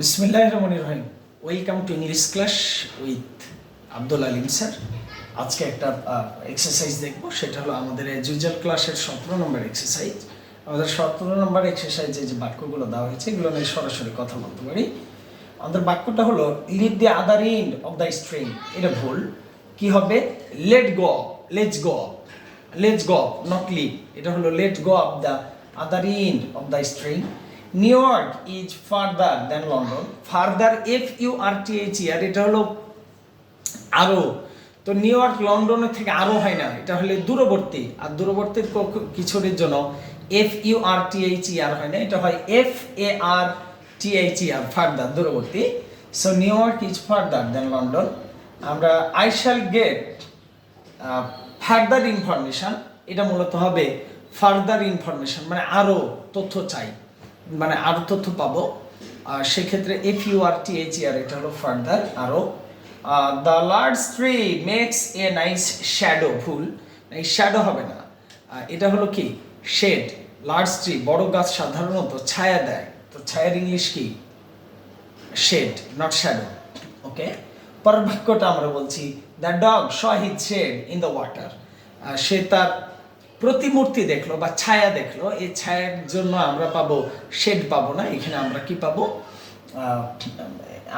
বিসমিল্লাহ রহমান রহিম। Welcome to English class with Abdul Alim sir আজকে একটা এক্সারসাইজ দেখব, সেটা হলো আমাদের জুজাল ক্লাসের সতেরো নম্বর এক্সারসাইজ আমাদের সতেরো নম্বর এক্সারসাইজে যে বাক্যগুলো দেওয়া হয়েছে, এগুলো নিয়ে সরাসরি কথা বলতে পারি। আমাদের বাক্যটা হলো lead the other end of the string এটা ভুল। কি হবে? Let go let's go let's go not leave এটা হলো let go of the other end of the string New York is further than London further F U R T H R এটা হলো আরও। তো নিউ ইয়র্ক লন্ডনের থেকে আরও হয় না। এটা হলে দূরবর্তী। আর দূরবর্তীর ক- কিছুর জন্য F U R T H R হয় না। এটা হয় F A R T H R farther দূরবর্তী। So New York is farther than London আমরা I shall get further information এটা মূলত হবে ফার্দার ইনফরমেশন মানে আরও তথ্য চাই। মানে আরও তথ্য পাবো। আর সেক্ষেত্রে F U R T H R এটা হলো ফার্দার আরও the large tree makes a nice shadow ভুল এই শ্যাডো হবে না। এটা হলো কি? শেড লার্জ ট্রি বড় গাছ সাধারণত ছায়া দেয়। তো ছায়ার ইংলিশ কি? শেড নট শ্যাডো ওকে পরের বাক্যটা আমরা বলছি the dog saw his shade in the water সে তার প্রতিমূর্তি দেখল বা ছায়া দেখল, এই ছায়ার জন্য আমরা পাবো শেড পাবো না, এখানে আমরা কি পাবো?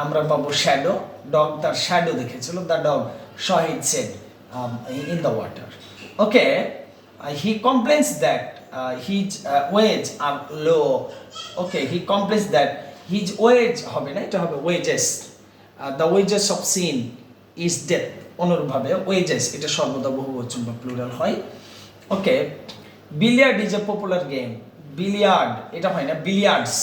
আমরা পাবো শ্যাডো, ডগ তার শ্যাডো দেখেছিল, the dog saw his shade in the water okay he complains that his wage are low okay he complains that his wage হবে না, এটা হবে wages the wages of sin is death অনুরূপভাবে wages এটা সর্বদা বহুবচন বা প্লুরাল হয়। Okay billiard is a popular game billiard এটা হয় না বিলিয়ার্ডস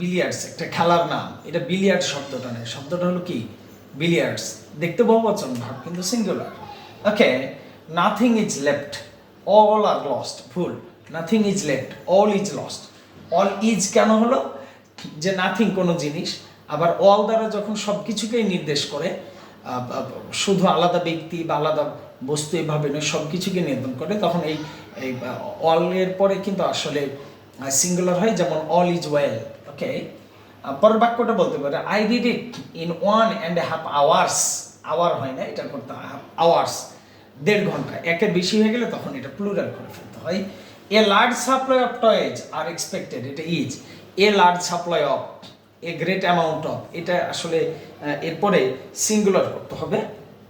বিলিয়ার্ডস একটা খেলার নাম। এটা বিলিয়ার্ড শব্দটা নেই শব্দটা হলো কি? বিলিয়ার্ডস দেখতে বহুবচন ভাব, কিন্তু singular okay nothing is left all are lost ভুল। Nothing is left all is lost all is কেন হলো? যে নাথিং কোনো জিনিস। আবার অল দ্বারা যখন সব কিছুকেই নির্দেশ করে শুধু আলাদা ব্যক্তি বা আলাদা বস্তু এভাবে নয় সব কিছুকে নিয়ন্ত্রণ করে। তখন এই অলের পরে কিন্তু আসলে সিঙ্গুলার হয়, যেমন অল ইজ ওয়েল ওকে পরের বাক্যটা বলতে পারে I did it in one and half hours hour হয় না, এটা করতে আওয়ার্স দেড় ঘণ্টা। একের বেশি হয়ে গেলে তখন এটা প্লুরাল করে ফেলতে হয়। A large supply of toys are expected এটা is a large supply of a great amount of এটা আসলে এরপরে সিঙ্গুলার করতে হবে।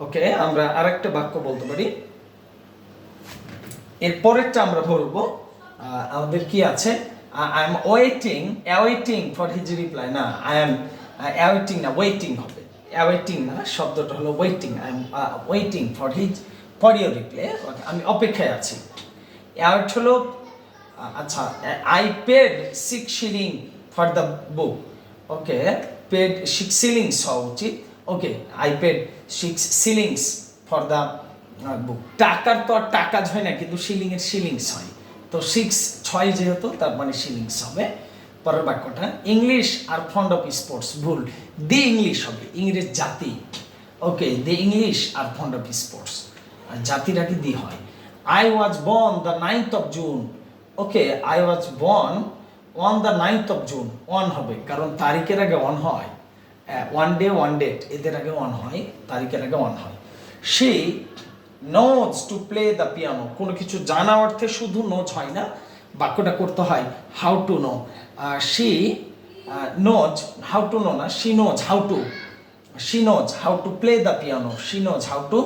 ওকে আমরা আরেকটা বাক্য বলতে পারি। এর পরেরটা আমরা আহ, আমাদের কি আছে? I am waiting awaiting for his reply না আই এম অ্যাওয়েটিং না ওয়েটিং হবে। অ্যাওয়েটিং না শব্দটা হলো waiting I am waiting for his for your reply okay আমি অপেক্ষায় আছি। অ্যাওয়েট হলো আচ্ছা I paid six shilling for the book okay paid six shillings হওয়া উচিত। Okay I paid six shillings for the book টাকার তো আর টাকা হয় না, কিন্তু শিলিংয়ের শিলিংস হয়। তো সিক্স ছয় যেহেতু, তার মানে শিলিংস হবে। পরের বাক্যটা English are fond of sports ভুল। দি ইংলিশ হবে, ইংরেজ জাতি। Okay the English are fond of sports জাতির আগে দি হয়? I was born the ninth of June okay I was born on the ninth of June one হবে, কারণ তারিখের আগে ওয়ান হয়। ওয়ান ডে ওয়ান ডেট এদের আগে ওয়ান হয়, তারিখের আগে ওয়ান হয়। সে knows to play the piano কোনো কিছু জানা অর্থে শুধু নোজ হয় না, বাক্যটা করতে হয় how to know she knows how to know না she knows how to she knows how to play the piano she knows how to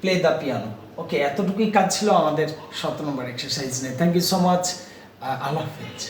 play the piano okay এতটুকুই কাজ ছিল আমাদের সতেরো নম্বর এক্সারসাইজ নিয়ে। থ্যাংক ইউ সো মাচ আল্লাহ হাফেজ।